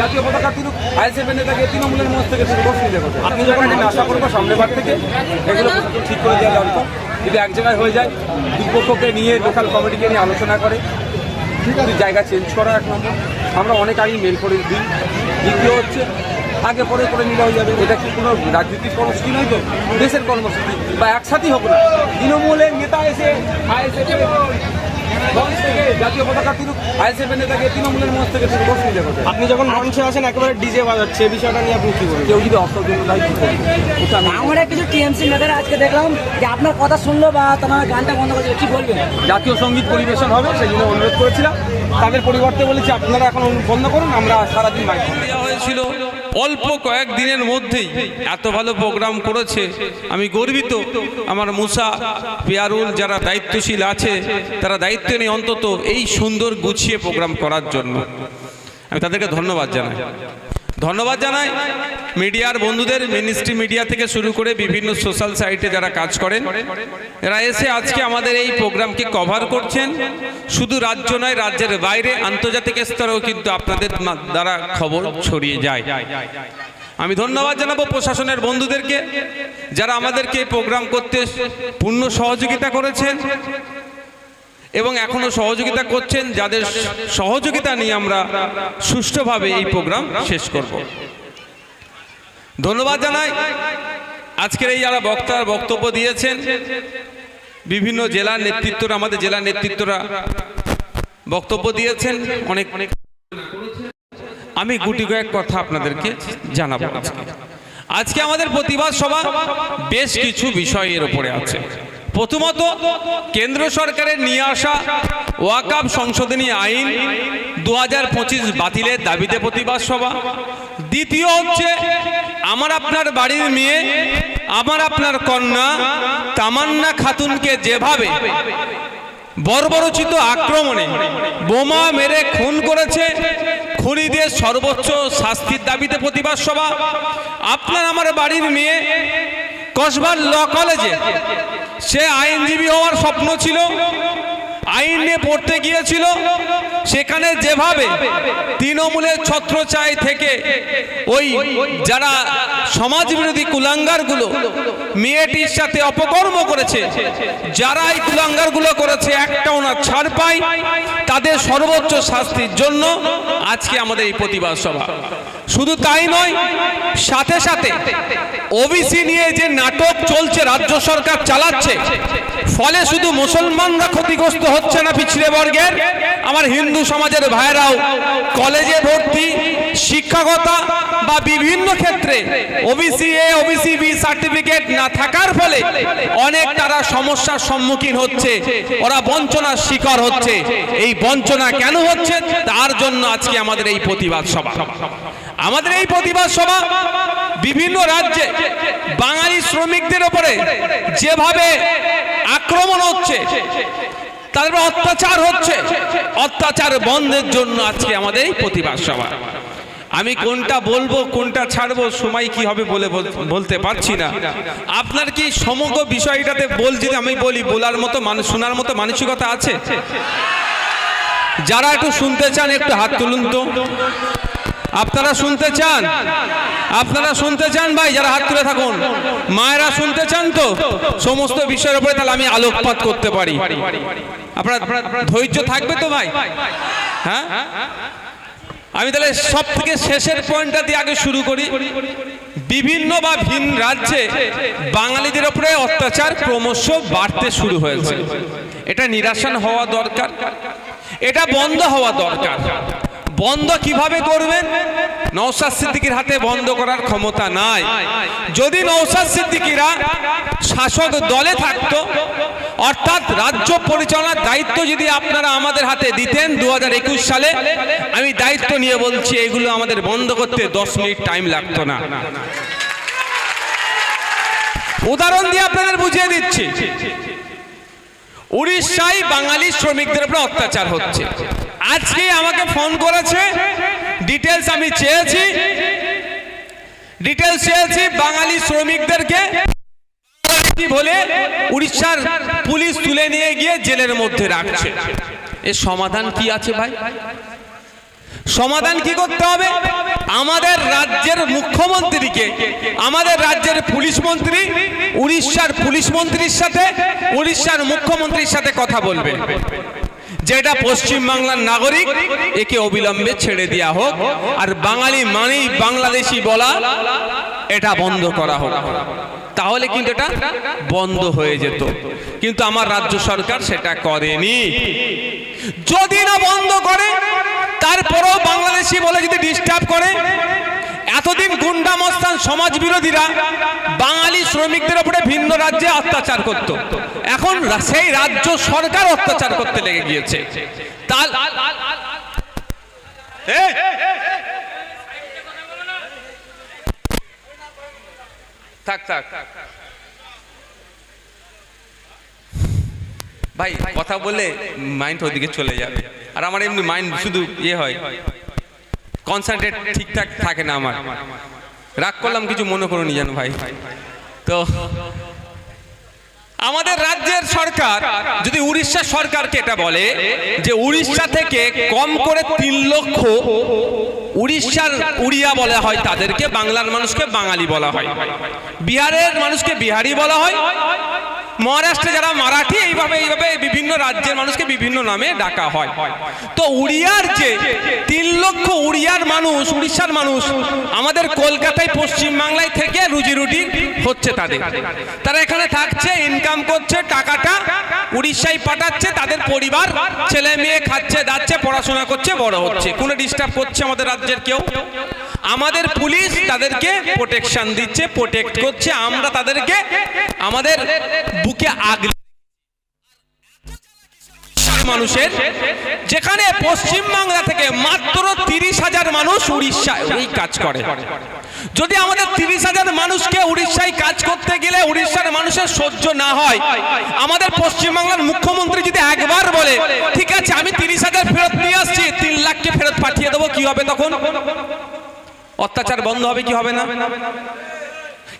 জাতীয় পতাকা তৃণমূলের থেকে আপনি যখন থেকে, এগুলো ঠিক করে যদি এক জায়গায় হয়ে যায় নিয়ে লোকাল নিয়ে আলোচনা করে জায়গা চেঞ্জ আমরা অনেক আগেই মেল করে দিই। দ্বিতীয় হচ্ছে, আগে পরে করে নিলে হয়ে যাবে। এটা কি কোনো রাজনৈতিক কর্মসূচি নয় তো? দেশের কর্মসূচি। বা একসাথেই হোক না। তৃণমূলের নেতা এসে থেকে জাতীয় পতাকা তুলুক আইএসএফের নেতাকে তৃণমূলের মঞ্চ থেকে আপনি যখন মঞ্চে আসেন একেবারে ডিজে বাজাচ্ছে। এই বিষয়টা নিয়ে আপনি কি বলবেন? কেউ যদি অস্ত্র জন্য দায়ী কি করবে? ওটা আমি আমরা কিছু টিএমসি নেতারা আজকে দেখলাম যে আপনার কথা শুনলো বা তোমার গানটা বন্ধ করে। কি বলবেন? জাতীয় সংগীত পরিবেশন হবে সেই জন্য অনুরোধ করেছিলাম। তাদের পরিবর্তে বলেছি আপনারা এখন বন্ধ করুন আমরা সারাদিন মাইক দেওয়া হয়েছিল অল্প কয়েক দিনের মধ্যেই এত ভালো প্রোগ্রাম করেছে। আমি গর্বিত। আমার মুসা পিয়ারুল যারা দায়িত্বশীল আছে, তারা দায়িত্ব নিয়ে অন্তত এই সুন্দর গুছিয়ে প্রোগ্রাম করার জন্য। আমি তাদেরকে ধন্যবাদ জানাই। ধন্যবাদ জানাই। মিডিয়ার বন্ধুদের, মিনিস্ট্রি মিডিয়া থেকে শুরু করে বিভিন্ন সোশ্যাল সাইটে যারা কাজ করেন, এরা এসে আজকে আমাদের এই প্রোগ্রামকে কভার করছেন। শুধু রাজ্য নয়, রাজ্যের বাইরে আন্তর্জাতিক স্তরেও কিন্তু আপনাদের দ্বারা খবর ছড়িয়ে যায়। আমি ধন্যবাদ জানাব প্রশাসনের বন্ধুদেরকে, যারা আমাদেরকে এই প্রোগ্রাম করতে পূর্ণ সহযোগিতা করেছেন। এবং এখনও সহযোগিতা করছেন যাদের সহযোগিতা নিয়ে আমরা সুষ্ঠুভাবে এই প্রোগ্রাম শেষ করব। ধন্যবাদ জানাই। আজকের এই যারা বক্তার বক্তব্য দিয়েছেন, বিভিন্ন জেলার নেতৃত্বরা, আমাদের জেলার নেতৃত্বরা বক্তব্য দিয়েছেন, অনেক অনেক আমি গুটি কয়েক কথা আপনাদেরকে জানাব আজকে আমাদের প্রতিবাদ সভা বেশ কিছু বিষয়ের উপরে আছে। প্রথমত কেন্দ্র সরকারের নিয়ে আসা ওয়াকাব সংশোধনী আইন দু হাজার পঁচিশ বাতিলের দাবিতে প্রতিবাদ সভা। দ্বিতীয় হচ্ছে, আমার আপনার বাড়ির মেয়ে, আমার আপনার কন্যা তামান্না খাতুনকে যেভাবে বর্বরচিত আক্রমণে বোমা মেরে খুন করেছে, খুনিদের সর্বোচ্চ শাস্তির দাবিতে প্রতিবাদ সভা। আপনার আমার বাড়ির মেয়ে কসবার ল কলেজে সে আইনজীবী হওয়ার স্বপ্ন ছিল, আইন নিয়ে পড়তে গিয়েছিল, সেখানে যেভাবে তৃণমূলের ছত্রচায় থেকে ওই যারা সমাজ বিরোধী কুলাঙ্গারগুলো মেয়েটির সাথে অপকর্ম করেছে যারা এই কুলাঙ্গারগুলো করেছে একটাও না ছাড় পায়। তাদের সর্বোচ্চ শাস্তির জন্য আজকে আমাদের এই প্রতিবাদ সভা। শুধু তাই নয়, সাথে সাথে ওবিসি নিয়ে যে নাটক চলছে, রাজ্য সরকার চালাচ্ছে, ফলে শুধু মুসলমানরা ক্ষতিগ্রস্ত হচ্ছে না পিছড়ে বর্গের। আমার হিন্দু সমাজের ভাইরাও কলেজে ভর্তি শিক্ষকতা বা বিভিন্ন ক্ষেত্রে OBC A OBC B certificate না থাকার ফলে অনেক তারা সমস্যার সম্মুখীন হচ্ছে, ওরা বঞ্চনার শিকার হচ্ছে। এই বঞ্চনা কেন হচ্ছে? তার জন্য আজকে আমাদের এই প্রতিবাদ সভা। আমাদের এই প্রতিবাদ সভা বিভিন্ন রাজ্যে বাঙালি শ্রমিকদের ওপরে যেভাবে আক্রমণ হচ্ছে, তাদের অত্যাচার হচ্ছে, অত্যাচার বন্ধের জন্য আজকে আমাদের এই প্রতিবাদ সভা। আমি কোনটা বলব, কোনটা ছাড়বো, সময় কি হবে বলে, বলতে পারছি না। আপনার কি সমগ্র বিষয়টাতে বল যদি আমি বলি, বলার মতো মানুষ, শোনার মতো মানসিকতা আছে? যারা একটু শুনতে চান, একটু হাত তুলুন তো। আপনারা শুনতে চান? আপনারা শুনতে চান ভাই, যারা হাত তুলে থাকুন। মায়েরা শুনতে চান তো? সমস্ত বিষয়ের উপরে তাহলে আমি আলোকপাত করতে পারি। আপনার ধৈর্য থাকবে তো ভাই? হ্যাঁ? আমি তাহলে সব থেকে শেষের পয়েন্টটা দিয়ে আগে শুরু করি। বিভিন্ন বা ভিন রাজ্যে বাঙালিদের উপরে অত্যাচার ক্রমশ বাড়তে শুরু হয়েছে। এটা নিরাসন হওয়া দরকার। এটা বন্ধ হওয়া দরকার। বন্ধ কীভাবে করবেন? নৌসাদ সিদ্দিকির হাতে বন্ধ করার ক্ষমতা নাই। যদি নৌসাদ সিদ্দিকিরা শাসক দলে থাকতো, অর্থাৎ রাজ্য পরিচালনার দায়িত্ব যদি আপনারা আমাদের হাতে দিতেন দু হাজার একুশ সালে, আমি দায়িত্ব নিয়ে বলছি, এগুলো আমাদের বন্ধ করতে দশ মিনিট টাইম লাগতো না। উদাহরণ দিয়ে আপনাদের বুঝিয়ে দিচ্ছি। উড়িষ্যায় বাঙালি শ্রমিকদের উপরে অত্যাচার হচ্ছে। আজকে আমাকে ফোন করেছে। ডিটেলস আমি চেয়েছি। ডিটেলস চেয়েছি বাঙালি শ্রমিকদেরকে। বলে উড়িষ্যার পুলিশ তুলে নিয়ে গিয়ে জেলের মধ্যে রাখছে। এর সমাধান কি আছে ভাই? সমাধান কি করতে হবে? আমাদের রাজ্যের মুখ্যমন্ত্রীকে, আমাদের রাজ্যের পুলিশ মন্ত্রী, উড়িষ্যার পুলিশ মন্ত্রীর সাথে, উড়িষ্যার মুখ্যমন্ত্রীর সাথে কথা বলবে। যেটা পশ্চিম বাংলার নাগরিক, একে অবিলম্বে ছেড়ে দেওয়া হোক। আর বাঙালি মানেই বাংলাদেশি বলা, এটা বন্ধ করা হোক। তাহলে কিন্তু এটা বন্ধ হয়ে যেত। কিন্তু আমার রাজ্য সরকার সেটা করেনি। যদি না বন্ধ করে, তারপরেও বাংলাদেশি বলে যদি ডিস্টার্ব করে এতদিন গুন্ডা মস্তান সমাজ বিরোধীরা বাঙালি শ্রমিকদের উপরে ভিন্ন রাজ্যে অত্যাচার করত। এখন সেই রাজ্য সরকার অত্যাচার করতে লেগে গিয়েছে। থাক থাক। ভাই, কথা বলে মাইন্ড ওদিকে চলে যাবে। আর আমার এমনি মাইন্ড শুধু ইয়ে হয়। কনসেন্ট্রেট ঠিকঠাক থাকে না আমার। রাগ করলাম, কিছু মনে করুনি যেন ভাই। তো আমাদের রাজ্যের সরকার, যদি উড়িষ্যা সরকারকে এটা বলে যে উড়িষ্যা থেকে কম করে তিন লক্ষ উড়িষ্যার উড়িয়া বলা হয়, তাদেরকে বাংলার মানুষকে বাঙালি বলা হয়। বিহারের মানুষকে বিহারি বলা হয় মহারাষ্ট্রে যারা মারাঠি, এইভাবে এইভাবে বিভিন্ন রাজ্যের মানুষকে বিভিন্ন নামে ডাকা হয়। তো উড়িয়ার যে তিন লক্ষ উড়িয়ার মানুষ, উড়িষ্যার মানুষ, আমাদের কলকাতায় পশ্চিম বাংলায় থেকে রুজি রুটি হচ্ছে তাদের। তারা এখানে থাকছে ইনকাম করছে, টাকাটা উড়িষ্যায় পাঠাচ্ছে, তাদের পরিবার ছেলে মেয়ে খাচ্ছে দাচ্ছে পড়াশোনা করছে, বড় হচ্ছে। কোনো ডিস্টার্ব করছে আমাদের রাজ্যের কেউ? আমাদের পুলিশ তাদেরকে প্রোটেকশন দিচ্ছে প্রোটেক্ট করছে, আমরা তাদেরকে আমাদের বুকে আগলে মানুষের, যেখানে পশ্চিম বাংলা থেকে মাত্র তিরিশ হাজার মানুষ উড়িষ্যায় এই কাজ করে। যদি আমাদের তিরিশ হাজার মানুষকে উড়িষ্যায় কাজ করতে গেলে উড়িষ্যার মানুষের সহ্য না হয়, আমাদের পশ্চিম বাংলার মুখ্যমন্ত্রী যদি একবার বলে, ঠিক আছে, আমি তিরিশ হাজার ফেরত নিয়ে আসছি, তিন লাখকে ফেরত পাঠিয়ে দেবো, কি হবে তখন? অত্যাচার বন্ধ হবে কি হবে না?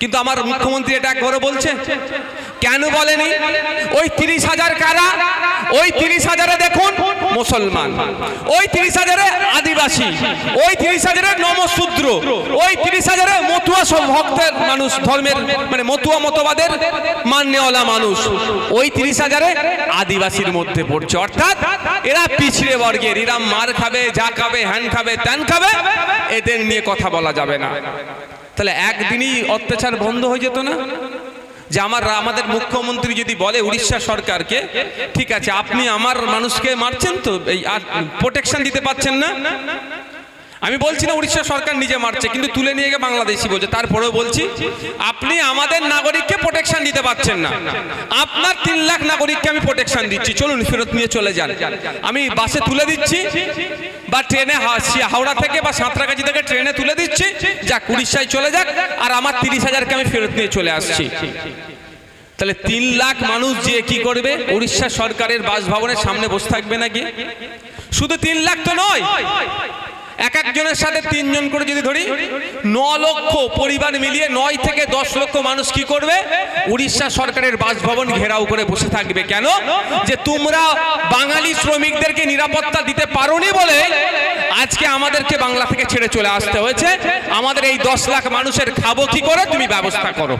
কিন্তু আমার মুখ্যমন্ত্রী এটা একবারও বলছে। কেন বলেনি। ওই তিরিশ হাজার কারা? ওই তিরিশ হাজারে দেখুন মুসলমান। ওই তিরিশ হাজারে আদিবাসী, ওই তিরিশ হাজারে নমশূদ্র, ওই তিরিশ হাজারে মতুয়া সব ভক্তের মানুষ, ধর্মের মানে মতুয়া মতবাদের মান্যওয়ালা মানুষ, ওই তিরিশ হাজারে আদিবাসীর মধ্যে পড়ছে। অর্থাৎ এরা পিছড়ে বর্গের এরা মার খাবে, যা খাবে, হ্যান খাবে, ত্যান খাবে, এদের নিয়ে কথা বলা যাবে না। তাহলে একদিনই অত্যাচার বন্ধ হয়ে যেত না? যে আমার আমাদের মুখ্যমন্ত্রী যদি বলে উড়িষ্যা সরকারকে, ঠিক আছে, আপনি আমার মানুষকে মারছেন তো, এই আর প্রোটেকশন দিতে পারছেন না? আমি বলছি না উড়িষ্যা সরকার নিজে মারছে, কিন্তু তুলে নিয়ে গিয়ে বাংলাদেশি বলছে। তারপরেও বলছি, আপনি আমাদের নাগরিককে প্রোটেকশন দিতে পারছেন না। আপনার তিন লাখ নাগরিককে আমি প্রোটেকশন দিচ্ছি। চলুন ফেরত নিয়ে চলে যান। আমি বাসে তুলে দিচ্ছি, বা ট্রেনে হাওড়া থেকে বা সাঁতরাগাছি থেকে ট্রেনে তুলে দিচ্ছি। যাক, উড়িষ্যায় চলে যাক, আর আমার তিরিশ হাজারকে আমি ফেরত নিয়ে চলে আসছি। তাহলে তিন লাখ মানুষ যে কি করবে? উড়িষ্যা সরকারের বাসভবনের সামনে বসে থাকবে নাকি? শুধু তিন লাখ তো নয় এক একজনের সাথে তিনজন করে যদি ধরি, ন লক্ষ পরিবার মিলিয়ে নয় থেকে দশ লক্ষ মানুষ কি করবে? উড়িষ্যা সরকারের বাসভবন ঘেরাও করে বসে থাকবে। কেন? যে তোমরা বাঙালি শ্রমিকদেরকে নিরাপত্তা দিতে পারোনি বলে আজকে আমাদেরকে বাংলা থেকে ছেড়ে চলে আসতে হয়েছে। আমাদের এই দশ লাখ মানুষের খাব কি করে? তুমি ব্যবস্থা করো।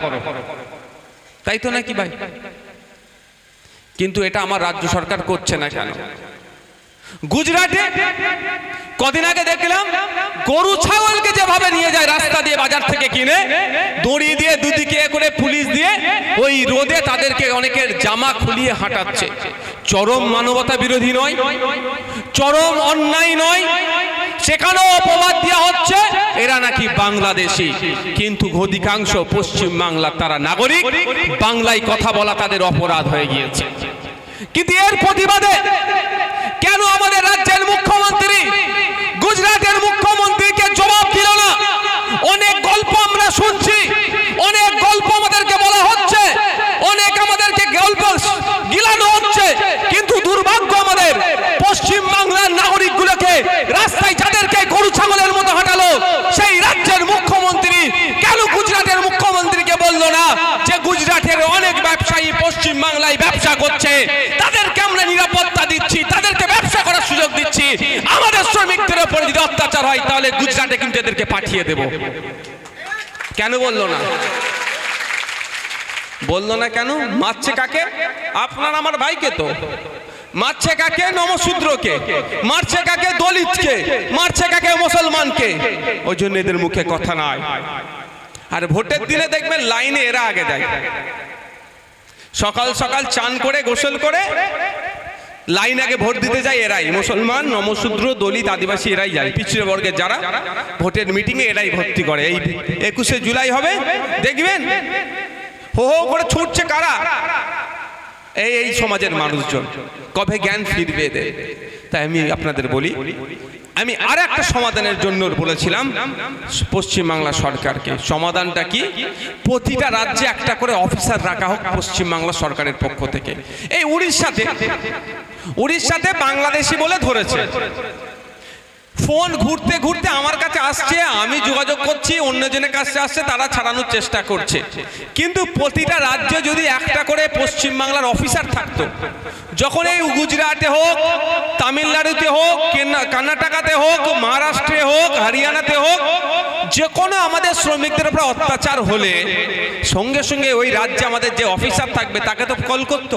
তাই তো নাকি ভাই? কিন্তু এটা আমার রাজ্য সরকার করছে না কেন? গুজরাটে কদিন আগে দেখলাম গরু ছাগলকে যেভাবে নিয়ে যায় রাস্তা দিয়ে বাজার থেকে কিনে, দড়ি দিয়ে দুদিকে করে পুলিশ দিয়ে ওই রোদে তাদেরকে অনেকের জামা খুলিয়ে হাঁটাচ্ছে। চরম মানবতা বিরোধী নয়, চরম অন্যায় নয়, সেখানেও অপবাদ দেওয়া হচ্ছে, এরা নাকি বাংলাদেশি। কিন্তু অধিকাংশ পশ্চিম বাংলার তারা নাগরিক, বাংলায় কথা বলা তাদের অপরাধ হয়ে গিয়েছে। কিন্তু এর প্রতিবাদে? কেন আমাদের রাজ্যের মুখ্যমন্ত্রী, গুজরাটের মুখ্যমন্ত্রীকে জবাব দিল না? অনেক গল্প আমরা শুনছি, অনেক গল্প আমাদেরকে বলা হচ্ছে, অনেক আমাদেরকে গল্প গিলানো হচ্ছে কিন্তু দুর্ভাগ্য আমাদের পশ্চিম বাংলার নাগরিকগুলোকে রাস্তায় যাদেরকে গরু ছাগলের মতো হাঁটালো সেই রাজ্যের মুখ্যমন্ত্রী কেন গুজরাটের মুখ্যমন্ত্রীকে বলল না যে গুজরাটের অনেক ব্যবসায়ী পশ্চিম বাংলায় ব্যবসা করছে তাদেরকে আমরা নিরাপত্তা দিচ্ছি তাদেরকে ব্যবসা আমাদের শ্রমিকদের উপরে যদি অত্যাচার হয়, তাহলে গুজরাটে কিন্তু এদেরকে পাঠিয়ে দেব। কেন বলল না? বলল না কেন? মারছে কাকে? আপনার আমার ভাইকে তো। মারছে কাকে? নমশূদ্রকে মারছে কাকে? দলিতকে। মারছে কাকে? মুসলমানকে। ওই জন্য এদের মুখে কথা নাই। আর ভোটের দিনে দেখবেন লাইনে এরা আগে যায়। সকাল সকাল চান করে, গোসল করে লাইন আগে ভোট দিতে যায় এরাই, মুসলমান, নমশূদ্র, দলিত, আদিবাসী, এরাই যায়। পিছিয়ে বর্গের যারা ভোটের মিটিংয়ে এরাই ভর্তি করে। এই একুশে জুলাই হবে, দেখবেন? হো হো করে ছুটছে কারা? এই এই সমাজের মানুষজন। কবে জ্ঞান ফিরবে এদের? তাই আমি আপনাদের বলি, আমি আর একটা সমাধানের জন্য বলেছিলাম পশ্চিমবাংলা সরকারকে। সমাধানটা কি? প্রতিটা রাজ্যে একটা করে অফিসার রাখা হোক পশ্চিমবাংলা সরকারের পক্ষ থেকে। এই উড়িষ্যাতে উড়িষ্যাতে বাংলাদেশি বলে ধরেছে। ফোন ঘুরতে ঘুরতে আমার কাছে আসছে আমি যোগাযোগ করছি অন্যজনের কাছে আসছে তারা ছাড়ানোর চেষ্টা করছে। কিন্তু প্রতিটা রাজ্যে যদি একটা করে পশ্চিমবাংলার অফিসার থাকতো যখন এই গুজরাটে হোক তামিলনাড়ুতে হোক কর্ণাটকাতে হোক মহারাষ্ট্রে হোক হরিয়ানাতে হোক যে কোনো আমাদের শ্রমিকদের উপর অত্যাচার হলে সঙ্গে সঙ্গে ওই রাজ্যে আমাদের যে অফিসার থাকবে তাকে তো কল করতো।